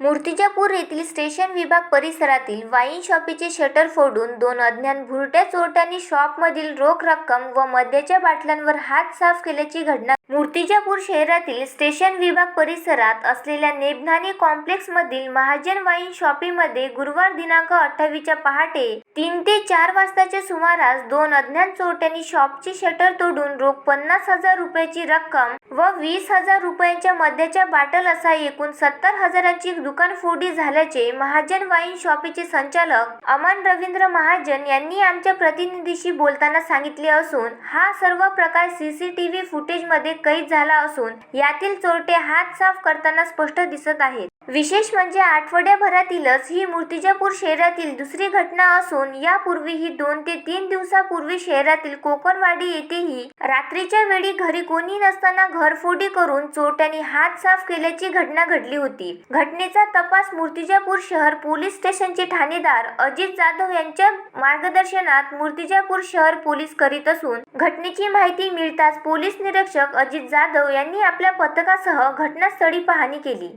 मूर्तिजापूर येथील स्टेशन विभाग परिसरातील वाईन शॉपीचे शटर फोडून दोन अज्ञात भुरट्या चोरट्यांनी शॉपमधील रोख रक्कम व मद्याच्या बाटल्यांवर हात साफ केल्याची घटना मूर्तिजापूर शहरातील स्टेशन विभाग परिसरात असलेल्या नेबनानी कॉम्प्लेक्स मधील महाजन वाईन शॉपीमध्ये गुरुवार दिनांक अठ्ठावीसच्या पहाटे तीन ते चार वाजताच्या सुमारास दोन अज्ञात चोरट्यांनी शॉपची शटर तोडून रोख पन्नास हजार रुपयाची रक्कम व वीस हजार रुपयांच्या मद्याच्या बाटल असा एकूण सत्तर हजारांची दुकान फोडी झाल्याचे महाजन वाईन शॉपीचे संचालक अमन रवींद्र महाजन यांनी आमच्या प्रतिनिधीशी बोलताना सांगितले असून हा सर्व प्रकार सीसीटीव्ही फुटेजमध्ये कैद झाला असून यातील चोरटे हात साफ करताना स्पष्ट दिसत आहेत. विशेष म्हणजे आठवड्याभरातीलच ही मूर्तिजापूर शहरातील दुसरी घटना असून यापूर्वीही दोन ते तीन दिवसापूर्वी शहरातील कोकणवाडी येथेही रात्रीच्या वेळी घरी कोणी नसताना घरफोडी करून चोरट्यांनी हात साफ केल्याची घटना घडली होती. घटनेचा तपास मूर्तिजापूर शहर पोलीस स्टेशनचे ठाणेदार अजित जाधव यांच्या मार्गदर्शनात मूर्तिजापूर शहर पोलीस करीत असून घटनेची माहिती मिळताच पोलीस निरीक्षक अजित जाधव यांनी आपल्या पथकासह घटनास्थळी पाहणी केली.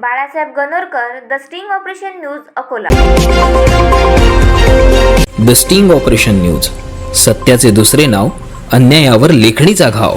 Balasaheb Ganorkar the sting operation news Akola. The sting operation news. सत्याचे दुसरे नाव अन्यायावर लेखणीचा घाव.